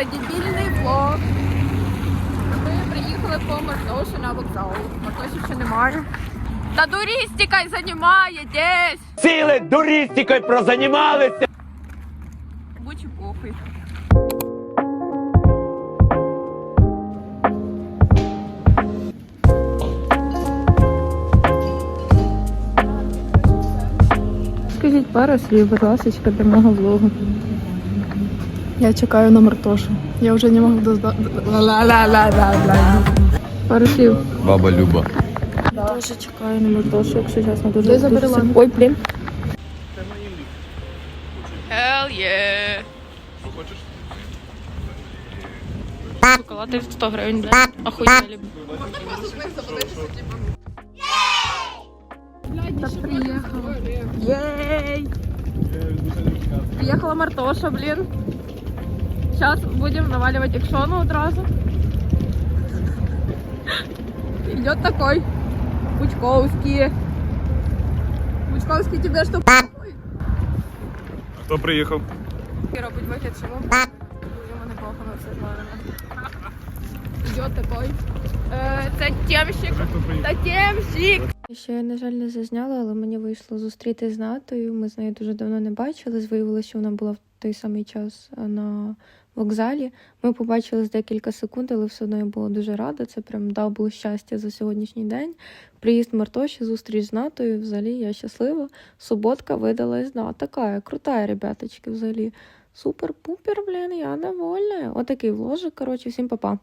Дебільний влог. Ми приїхали по Мартоші на вокзал. Мартоші ще немає. Та дурістікою займаєтесь! Ціле дурістікою прозанімалися! Бучі похуй. Скажіть пару слів, будь ласка, до мого влогу. Я чекаю на Мартошу. Я вже не можу доздати. Пару слів. Баба Люба. Я дуже чекаю на Мартошу, якщо чесно, дуже Дай забери дуже лампу. Ой, блін. Hell yeah. Шоколад 100 гривень, блядь. Охуєнно. приехала. Ей! Приехала Мартоша, блин. Сейчас будем наваливать экшону одразу. Идет такой. Пучковский. Пучковский, тебе что, Хто приїхав? робить вигляд, що ми йому не похано все знаю. Йде такой. Е, це темщик. Та темщик. Що я, на жаль, не зазняла, але мені вийшло зустріти з Натою. Ми з нею дуже давно не бачились. Виявилося, що вона була в той самий час на вокзалі. Ми побачились декілька секунд, але все одно я була дуже рада. Це прям дав було щастя за сьогоднішній день. Приїзд Мартоші, зустріч з Натою. Взагалі я щаслива. Суботка видалась, да, така крута, ребяточки, взагалі. Супер-пупер, блін, я довольна. Отакий вложик, коротше, всім па-па.